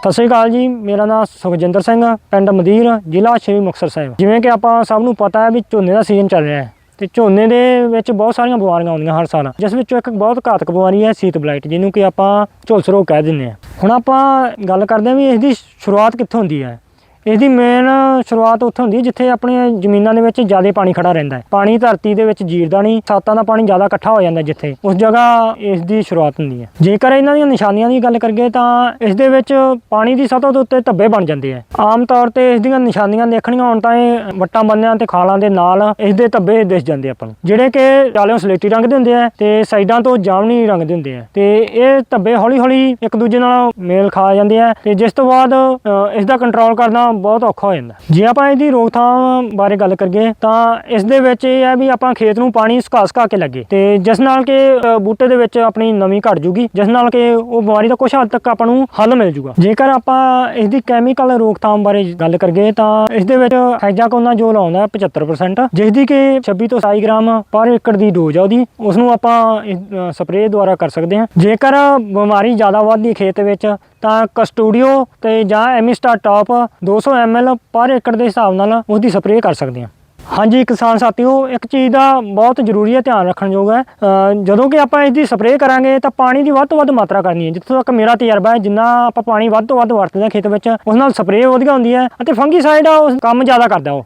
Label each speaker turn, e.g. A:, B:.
A: ਸਤਿ ਸ਼੍ਰੀ ਅਕਾਲ ਜੀ, ਮੇਰਾ ਨਾਮ ਸੁਖਜਿੰਦਰ ਸਿੰਘ ਪਿੰਡ ਮਦੀਰ ਜ਼ਿਲ੍ਹਾ ਸ਼੍ਰੀ ਮੁਕਤਸਰ ਸਾਹਿਬ। ਜਿਵੇਂ ਕਿ ਆਪਾਂ ਸਭ ਨੂੰ ਪਤਾ ਹੈ ਵੀ ਝੋਨੇ ਦਾ ਸੀਜ਼ਨ ਚੱਲ ਰਿਹਾ ਹੈ ਤੇ ਝੋਨੇ ਦੇ ਵਿੱਚ ਬਹੁਤ ਸਾਰੀਆਂ ਬਿਮਾਰੀਆਂ ਆਉਂਦੀਆਂ ਹਰ ਸਾਲ, ਜਿਸ ਵਿੱਚੋਂ ਇੱਕ ਬਹੁਤ ਘਾਤਕ ਬਿਮਾਰੀ ਹੈ ਸੀਤ ਬਲਾਈਟ, ਜਿਹਨੂੰ ਕਿ ਆਪਾਂ ਝੁਲਸ ਰੋਗ ਕਹਿ ਦਿੰਦੇ ਹਾਂ। ਹੁਣ ਆਪਾਂ ਗੱਲ ਕਰਦੇ ਹਾਂ ਵੀ ਇਸ ਦੀ ਸ਼ੁਰੂਆਤ ਕਿੱਥੋਂ ਹੁੰਦੀ ਹੈ। ਇਸ ਮੇਨ ਸ਼ੁਰੂਆਤ ਉੱਥੇ ਹੁੰਦੀ ਹੈ ਜਿੱਥੇ ਆਪਣੀਆਂ ਜ਼ਮੀਨਾਂ ਦੇ ਵਿੱਚ ਜ਼ਿਆਦਾ ਪਾਣੀ ਖੜਾ ਰਹਿੰਦਾ ਹੈ। ਪਾਣੀ ਧਰਤੀ ਦੇ ਵਿੱਚ ਜੀਰਦਾ ਨਹੀਂ ਸਾਤਾਂ ਦਾ ਪਾਣੀ ਜ਼ਿਆਦਾ ਇਕੱਠਾ ਹੋ ਜਾਂਦਾ ਜਿੱਥੇ। ਉਸ ਜਗ੍ਹਾ ਇਸ ਦੀ ਸ਼ੁਰੂਆਤ ਹੁੰਦੀ ਹੈ। ਜੇਕਰ ਇਹਨਾਂ ਦੀਆਂ ਨਿਸ਼ਾਨੀਆਂ ਦੀ ਗੱਲ ਕਰੀਏ ਤਾਂ ਇਸ ਦੇ ਵਿੱਚ ਪਾਣੀ ਦੀ ਸਤਹ ਦੇ ਉੱਤੇ ਧੱਬੇ ਬਣ ਜਾਂਦੇ ਆ ਆਮ ਤੌਰ ਤੇ ਇਸ ਦੀਆਂ ਨਿਸ਼ਾਨੀਆਂ ਦੇਖਣੀਆਂ ਹੋਣ ਤਾਂ ਇਹ ਵੱਟਾਂ ਬੰਨਿਆਂ ਤੇ ਖਾਲਾਂ ਦੇ ਨਾਲ ਇਸ ਦੇ ਧੱਬੇ ਦਿਸ ਜਾਂਦੇ ਆਪਾਂ ਨੂੰ ਜਿਹੜੇ ਕਿ ਚਾਲਿਓਂ ਸਲੇਟੀ ਰੰਗ ਦੇ ਹੁੰਦੇ ਆ ਤੇ ਸਾਈਡਾਂ ਤੋਂ ਜਾਮਣੀ ਰੰਗ ਦੇ ਹੁੰਦੇ ਆ। ਤੇ ਇਹ ਧੱਬੇ ਹੌਲੀ ਹੌਲੀ ਇੱਕ ਦੂਜੇ ਨਾਲ ਮੇਲ ਖਾ ਜਾਂਦੇ ਆ ਤੇ ਜਿਸ ਤੋਂ ਬਾਅਦ ਇਸ ਦਾ ਕੰਟਰੋਲ ਕਰਨਾ ਬਹੁਤ ਔਖਾ ਹੋ ਜਾਂਦਾ। ਜੇ ਆਪਾਂ ਇਹਦੀ ਰੋਕਥਾਮ ਬਾਰੇ ਗੱਲ ਕਰੀਏ, ਤਾਂ ਇਸ ਦੇ ਵਿੱਚ ਇਹ ਹੈ ਵੀ ਆਪਾਂ ਖੇਤ ਨੂੰ ਪਾਣੀ ਸੁਕਾ ਸੁਕਾ ਕੇ ਲੱਗੇ। ਤੇ ਜਿਸ ਨਾਲ ਕਿ ਬੂਟੇ ਦੇ ਵਿੱਚ ਆਪਣੀ ਨਮੀ ਘਟ ਜੂਗੀ, ਜਿਸ ਨਾਲ ਕਿ ਉਹ ਬਿਮਾਰੀ ਦਾ ਕੁਝ ਹੱਦ ਤੱਕ ਆਪਾਂ ਨੂੰ ਹੱਲ ਮਿਲ ਜੂਗਾ। ਜੇਕਰ ਆਪਾਂ ਇਸ ਦੀ ਕੈਮੀਕਲ ਰੋਕਥਾਮ ਬਾਰੇ ਗੱਲ ਕਰੀਏ, ਤਾਂ ਇਸ ਦੇ ਵਿੱਚ ਹੈਗਜ਼ਾਕੋਨਾ ਜੋ ਲਾਉਂਦਾ 75% ਜਿਸ ਦੀ ਕਿ 26 ਤੋਂ 27 ਗ੍ਰਾਮ ਪਰ ਏਕੜ ਦੀ ਡੋਜ਼ ਆ ਉਹਦੀ ਉਸ ਨੂੰ ਆਪਾਂ ਸਪਰੇਅ ਦੁਆਰਾ ਕਰ ਸਕਦੇ ਹਾਂ। ਜੇਕਰ ਬਿਮਾਰੀ ਜ਼ਿਆਦਾ ਵੱਧਦੀ ਹੈ ਖੇਤ ਵਿੱਚ ਤਾਂ ਕਸਟੂਡੀਓ ਤੇ ਜਾਂ ਐਮਿਸਟਾ ਟਾਪ 200 ml ਪਰ ਏਕੜ ਦੇ ਹਿਸਾਬ ਨਾਲ ਉਸ ਦੀ ਸਪਰੇਅ ਕਰ ਸਕਦੇ ਹਾਂ ਹਾਂਜੀ, ਕਿਸਾਨ ਸਾਥੀਓ, ਇੱਕ ਚੀਜ਼ ਦਾ ਬਹੁਤ ਜ਼ਰੂਰੀ ਹੈ ਧਿਆਨ ਰੱਖਣ ਯੋਗ ਹੈ ਜਦੋਂ ਕਿ ਆਪਾਂ ਇਸ ਦੀ ਸਪਰੇਅ ਕਰਾਂਗੇ ਤਾਂ ਪਾਣੀ ਦੀ ਵੱਧ ਤੋਂ ਵੱਧ ਮਾਤਰਾ ਕਰਨੀ ਹੈ। ਜਿੱਥੋਂ ਤੱਕ ਮੇਰਾ ਤਜਰਬਾ ਹੈ, ਜਿੰਨਾ ਆਪਾਂ ਪਾਣੀ ਵੱਧ ਤੋਂ ਵੱਧ ਵਰਤਦੇ ਹਾਂ ਖੇਤ ਵਿੱਚ, ਉਸ ਨਾਲ ਸਪਰੇਅ ਵਧੀਆ ਹੁੰਦੀ ਹੈ ਅਤੇ ਫੰਗੀਸਾਈਡ ਆ, ਉਸ ਕੰਮ ਜ਼ਿਆਦਾ ਕਰਦਾ ਉਹ।